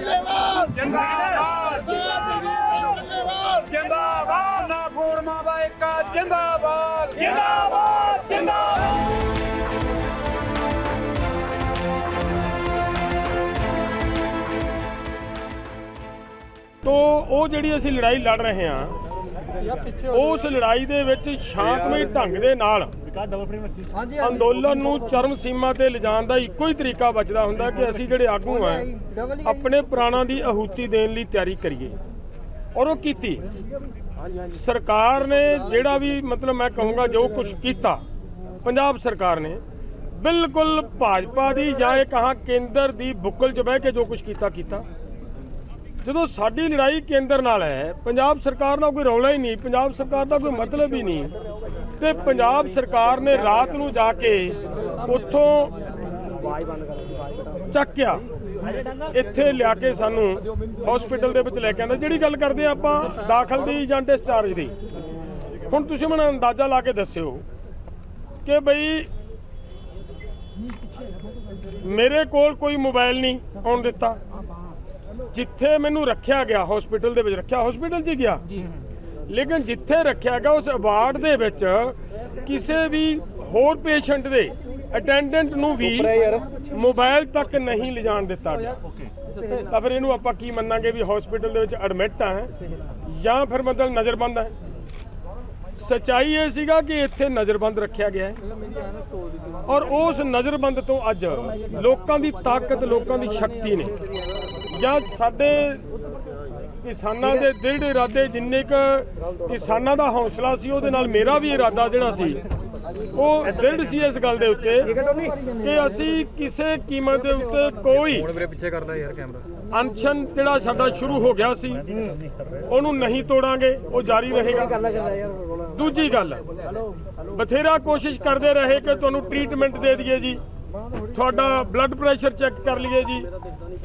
ਧੰਨਵਾਦ ਜਿੰਦਾਬਾਦ ਧੰਨਵਾਦ ਜਿੰਦਾਬਾਦ ਨਾ ਖੋਰਮਾ ਦਾ ਇੱਕ ਜਿੰਦਾਬਾਦ ਜਿੰਦਾਬਾਦ ਜਿੰਦਾਬਾਦ ਤੋ ਉਹ ਜਿਹੜੀ ਅਸੀਂ ਲੜਾਈ ਲੜ ਰਹੇ ਹਾਂ ਉਸ ਲੜਾਈ ਦੇ ਵਿੱਚ ਸ਼ਾਂਤਮਈ ਢੰਗ ਦੇ ਨਾਲ ਅੰਦੋਲਨ ਨੂੰ ਚਰਮ ਸੀਮਾ ਤੇ ਲਿਜਾਣ ਦਾ ਇੱਕੋ ਹੀ ਤਰੀਕਾ ਬਚਦਾ ਹੁੰਦਾ ਕਿ ਅਸੀਂ ਜਿਹੜੇ ਆਗੂ ਆ ਆਪਣੇ ਪ੍ਰਾਣਾਂ ਦੀ ਆਹੂਤੀ ਦੇਣ ਲਈ ਤਿਆਰੀ ਕਰੀਏ। ਔਰ ਉਹ ਕੀਤੀ। ਸਰਕਾਰ ਨੇ ਜਿਹੜਾ ਵੀ ਮਤਲਬ ਮੈਂ ਕਹੂੰਗਾ ਜੋ ਕੁਝ ਕੀਤਾ ਪੰਜਾਬ ਸਰਕਾਰ ਨੇ ਬਿਲਕੁਲ ਭਾਜਪਾ ਦੀ ਜਾਂ ਇਹ ਕਹਾਂ ਕੇਂਦਰ ਦੀ ਬੁੱਕਲ 'ਚ ਬਹਿ ਕੇ ਜੋ ਕੁਝ ਕੀਤਾ ਕੀਤਾ। ਜਦੋਂ ਸਾਡੀ ਲੜਾਈ ਕੇਂਦਰ ਨਾਲ ਹੈ, ਪੰਜਾਬ ਸਰਕਾਰ ਨਾਲ ਕੋਈ ਰੌਲਾ ਹੀ ਨਹੀਂ, ਪੰਜਾਬ ਸਰਕਾਰ ਦਾ ਕੋਈ ਮਤਲਬ ਹੀ ਨਹੀਂ। ਤੇ ਪੰਜਾਬ ਸਰਕਾਰ ਨੇ ਰਾਤ ਨੂੰ ਜਾ ਕੇ ਉੱਥੋਂ ਚੱਕਿਆ ਇੱਥੇ ਲਿਆ ਕੇ ਸਾਨੂੰ ਹਸਪੀਟਲ ਦੇ ਵਿੱਚ ਲੈ ਕੇ ਆਂਦਾ ਜਿਹੜੀ ਗੱਲ ਕਰਦੇ ਆ ਆਪਾਂ, ਦਾਖਲ ਦੀ ਜਾਂ ਡਿਸਚਾਰਜ ਦੀ। ਹੁਣ ਤੁਸੀਂ ਮੈਨੂੰ ਅੰਦਾਜ਼ਾ ਲਾ ਕੇ ਦੱਸਿਓ ਕਿ ਬਈ ਮੇਰੇ ਕੋਲ ਕੋਈ ਮੋਬਾਈਲ ਨਹੀਂ ਆਉਣ ਦਿੱਤਾ। ਜਿੱਥੇ ਮੈਨੂੰ ਰੱਖਿਆ ਗਿਆ ਹਸਪੀਟਲ ਦੇ ਵਿੱਚ ਰੱਖਿਆ ਹਸਪੀਟਲ 'ਚ ਹੀ ਗਿਆ। ਲੇਕਿਨ ਜਿੱਥੇ ਰੱਖਿਆ ਗਿਆ ਉਸ ਵਾਰਡ ਦੇ ਵਿੱਚ ਕਿਸੇ ਵੀ ਹੋਰ ਪੇਸ਼ੈਂਟ ਦੇ ਅਟੈਂਡੈਂਟ ਨੂੰ ਵੀ ਮੋਬਾਈਲ ਤੱਕ ਨਹੀਂ ਲਿਜਾਣ ਦਿੱਤਾ ਗਿਆ। ਤਾਂ ਫਿਰ ਇਹਨੂੰ ਆਪਾਂ ਕੀ ਮੰਨਾਂਗੇ ਵੀ ਹਸਪੀਟਲ ਦੇ ਵਿੱਚ ਐਡਮਿਟ ਆ ਜਾਂ ਫਿਰ ਮਤਲਬ ਨਜ਼ਰਬੰਦ ਹੈ। ਸਚਾਈ ਇਹ ਸੀਗਾ ਕਿ ਇੱਥੇ ਨਜ਼ਰਬੰਦ ਰੱਖਿਆ ਗਿਆ ਹੈ। ਔਰ ਉਸ ਨਜ਼ਰਬੰਦ ਤੋਂ ਅੱਜ ਲੋਕਾਂ ਦੀ ਤਾਕਤ ਲੋਕਾਂ ਦੀ ਸ਼ਕਤੀ ਨੇ ਜਾਂ ਸਾਡੇ ਕਿਸਾਨਾਂ ਦੇ ਦਿਲ ਦੇ ਇਰਾਦੇ ਜਿੰਨੇ ਕ ਕਿਸਾਨਾਂ ਦਾ ਹੌਸਲਾ ਸੀ ਉਹਦੇ ਨਾਲ ਮੇਰਾ ਵੀ ਇਰਾਦਾ ਜਿਹੜਾ ਸੀ ਉਹ ਦ੍ਰਿੜ ਸੀ ਇਸ ਗੱਲ ਦੇ ਉੱਤੇ ਕਿ ਅਸੀਂ ਕਿਸੇ ਕੀਮਤ ਦੇ ਉੱਤੇ ਕੋਈ ਮੇਰੇ ਪਿੱਛੇ ਕਰ ਲੈ ਯਾਰ ਕੈਮਰਾ। ਅਨਸ਼ਨ ਜਿਹੜਾ ਸਾਡਾ ਸ਼ੁਰੂ ਹੋ ਗਿਆ ਸੀ ਉਹਨੂੰ ਨਹੀਂ ਤੋੜਾਂਗੇ ਉਹ ਜਾਰੀ ਰਹੇਗਾ। ਦੂਜੀ ਗੱਲ ਬਥੇਰਾ ਕੋਸ਼ਿਸ਼ ਕਰਦੇ ਰਹੇ ਕਿ ਤੁਹਾਨੂੰ ਟ੍ਰੀਟਮੈਂਟ ਦੇ ਦਈਏ ਜੀ ਤੁਹਾਡਾ ਬਲੱਡ ਪ੍ਰੈਸ਼ਰ ਚੈੱਕ ਕਰ ਲਈਏ ਜੀ।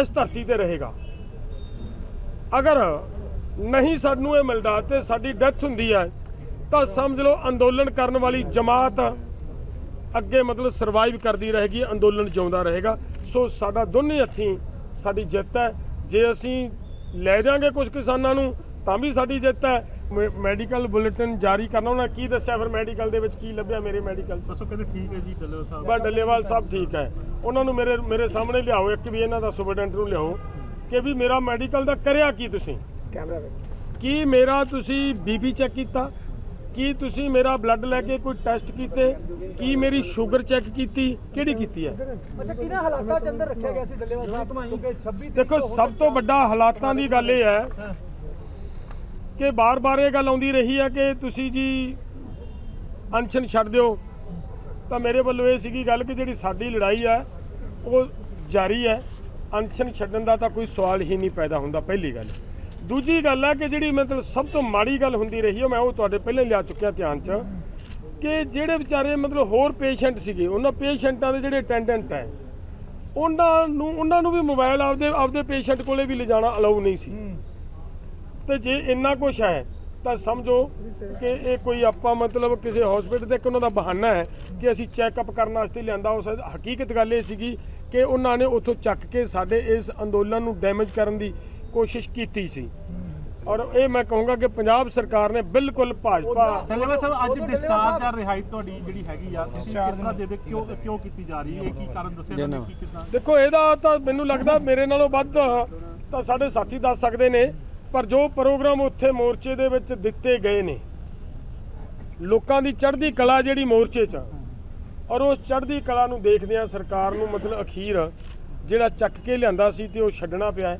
ਇਸ ਧਰਤੀ ਤੇ ਰਹੇਗਾ। ਅਗਰ ਨਹੀਂ ਸਾਨੂੰ ਇਹ ਮਿਲਦਾ ਤੇ ਸਾਡੀ ਡੈਥ ਹੁੰਦੀ ਹੈ ਤਾਂ ਸਮਝ ਲਓ ਅੰਦੋਲਨ ਕਰਨ ਵਾਲੀ ਜਮਾਤ ਅੱਗੇ ਮਤਲਬ ਸਰਵਾਈਵ ਕਰਦੀ ਰਹੇਗੀ ਅੰਦੋਲਨ ਜਿਉਂਦਾ ਰਹੇਗਾ। ਸੋ ਸਾਡਾ ਦੋਨੇ ਹੱਥੀਂ ਸਾਡੀ ਜਿੱਤ ਹੈ। ਜੇ ਅਸੀਂ ਲੈ ਜਾਾਂਗੇ ਕੁਝ ਕਿਸਾਨਾਂ ਨੂੰ ਤਾਂ ਵੀ ਸਾਡੀ ਜਿੱਤ ਹੈ। ਮੈਡੀਕਲ ਬੁਲੇਟਿਨ ਜਾਰੀ ਕਰਨਾ ਉਹਨਾਂ ਕੀ ਦੱਸਿਆ ਫਿਰ ਮੈਡੀਕਲ ਦੇ ਵਿੱਚ ਕੀ ਲੱਭਿਆ ਮੇਰੇ ਮੈਡੀਕਲ ਦੱਸੋ ਕਹਿੰਦੇ ਠੀਕ ਹੈ ਜੀ ਡੱਲੋ ਸਾਹਿਬ। ਬਾ ਡੱਲੇਵਾਲ ਸਾਹਿਬ ਠੀਕ ਹੈ। ਉਹਨਾਂ ਨੂੰ ਮੇਰੇ ਮੇਰੇ ਸਾਹਮਣੇ ਲਿਆਓ ਇੱਕ ਵੀ ਇਹਨਾਂ ਦਾ ਸੁਪਰਡੈਂਟ ਨੂੰ ਲਿਆਓ ਕਿ ਵੀ ਮੇਰਾ ਮੈਡੀਕਲ ਦਾ ਕਰਿਆ ਕੀ ਤੁਸੀਂ? ਕੀ ਮੇਰਾ ਤੁਸੀਂ ਬੀਪੀ ਚੈੱਕ ਕੀਤਾ? ਕੀ ਤੁਸੀਂ ਮੇਰਾ ਬਲੱਡ ਲੈ ਕੇ ਕੋਈ ਟੈਸਟ ਕੀਤੇ? ਕੀ ਮੇਰੀ ਸ਼ੂਗਰ ਚੈੱਕ ਕੀਤੀ? ਕਿਹੜੀ ਕੀਤੀ ਹੈ? ਅੱਛਾ ਕਿਹਨਾਂ ਹਾਲਾਤਾਂ ਚ ਅੰਦਰ ਰੱਖਿਆ ਗਿਆ ਸੀ ਡੱਲੇਵਾਲ ਸਾਹਿਬ? ਕਿਉਂਕਿ 26 ਦੇਖੋ ਸਭ ਤੋਂ ਵੱਡਾ ਹਾਲਾਤਾਂ ਦੀ ਗੱਲ ਇਹ ਹੈ ਕਿ ਬਾਰ-ਬਾਰ ਇਹ ਗੱਲ ਆਉਂਦੀ ਰਹੀ ਹੈ ਕਿ ਤੁਸੀਂ ਜੀ ਅਨਸ਼ਨ ਛੱਡ ਦਿਓ। ਤਾਂ ਮੇਰੇ ਵੱਲੋਂ ਇਹ ਸੀਗੀ ਗੱਲ ਕਿ ਜਿਹੜੀ ਸਾਡੀ ਲੜਾਈ ਹੈ ਉਹ ਜਾਰੀ ਹੈ ਅਨਸ਼ਨ ਛੱਡਣ ਦਾ ਤਾਂ ਕੋਈ ਸਵਾਲ ਹੀ ਨਹੀਂ ਪੈਦਾ ਹੁੰਦਾ, ਪਹਿਲੀ ਗੱਲ। ਦੂਜੀ ਗੱਲ ਹੈ ਕਿ ਜਿਹੜੀ ਮਤਲਬ ਸਭ ਤੋਂ ਮਾੜੀ ਗੱਲ ਹੁੰਦੀ ਰਹੀ ਹੈ, ਮੈਂ ਉਹ ਤੁਹਾਡੇ ਪਹਿਲੇ ਲਿਆ ਚੁੱਕਿਆ ਧਿਆਨ 'ਚ, ਕਿ ਜਿਹੜੇ ਵਿਚਾਰੇ ਮਤਲਬ ਹੋਰ ਪੇਸ਼ੈਂਟ ਸੀਗੇ, ਉਹਨਾਂ ਪੇਸ਼ੈਂਟਾਂ ਦੇ ਜਿਹੜੇ ਅਟੈਂਡੈਂਟ ਹੈ, ਉਹਨਾਂ ਨੂੰ ਉਹਨਾਂ ਨੂੰ ਵੀ ਮੋਬਾਈਲ ਆਪਦੇ ਆਪਦੇ ਪੇਸ਼ੈਂਟ ਕੋਲੇ ਵੀ ਲਿਜਾਣਾ ਅਲਾਉ ਨਹੀਂ ਸੀ। ਤੇ ਜੇ ਇੰਨਾ ਕੁਝ ਹੈ, ਤਾਂ ਸਮਝੋ ਕਿ ਇਹ ਕੋਈ ਆਪਾਂ ਮਤਲਬ ਕਿਸੇ ਹਸਪੀਟਲ ਤੇ ਇੱਕ ਉਹਨਾਂ ਦਾ ਬਹਾਨਾ ਹੈ ਕਿ ਅਸੀਂ ਚੈੱਕਅਪ ਕਰਨ ਵਾਸਤੇ ਲਿਆਂਦਾ, ਉਸ ਹਕੀਕਤ ਗੱਲ ਇਹ ਸੀਗੀ ਕਿ ਉਹਨਾਂ ਨੇ ਉੱਥੋਂ ਚੱਕ ਕੇ ਸਾਡੇ ਇਸ ਅੰਦੋਲਨ ਨੂੰ ਡੈਮੇਜ ਕਰਨ ਦੀ ਕੋਸ਼ਿਸ਼ ਕੀਤੀ ਸੀ। ਔਰ ਇਹ ਮੈਂ ਕਹੂੰਗਾ ਕਿ ਪੰਜਾਬ ਸਰਕਾਰ ਨੇ ਬਿਲਕੁਲ ਭਾਜਪਾ ਡੱਲੇਵਾਲ ਸਾਹਿਬ ਅੱਜ ਡਿਸਚਾਰਜ ਜਾਂ ਰਿਹਾਈ ਤੁਹਾਡੀ ਜਿਹੜੀ ਹੈਗੀ ਆ ਤੁਸੀਂ ਕਿਸ ਤਰ੍ਹਾਂ ਦੇ ਦੇ ਕਿਉਂ ਕਿਉਂ ਕੀਤੀ ਜਾ ਰਹੀ ਹੈ? ਇਹ ਕੀ ਕਾਰਨ ਦੱਸਿਆ ਕੀ ਕਿਦਾਂ? ਦੇਖੋ ਇਹਦਾ ਤਾਂ ਮੈਨੂੰ ਲੱਗਦਾ ਮੇਰੇ ਨਾਲੋਂ ਵੱਧ ਤਾਂ ਸਾਡੇ ਸਾਥੀ ਦੱਸ ਸਕਦੇ ਨੇ ਪਰ ਜੋ ਪ੍ਰੋਗਰਾਮ ਉੱਥੇ ਮੋਰਚੇ ਦੇ ਵਿੱਚ ਦਿੱਤੇ ਗਏ ਨੇ ਲੋਕਾਂ ਦੀ ਚੜ੍ਹਦੀ ਕਲਾ ਜਿਹੜੀ ਮੋਰਚੇ 'ਚ ਆ, ਔਰ ਉਸ ਚੜ੍ਹਦੀ ਕਲਾ ਨੂੰ ਦੇਖਦਿਆਂ ਸਰਕਾਰ ਨੂੰ ਮਤਲਬ ਅਖੀਰ ਜਿਹੜਾ ਚੱਕ ਕੇ ਲਿਆਂਦਾ ਸੀ ਤੇ ਉਹ ਛੱਡਣਾ ਪਿਆ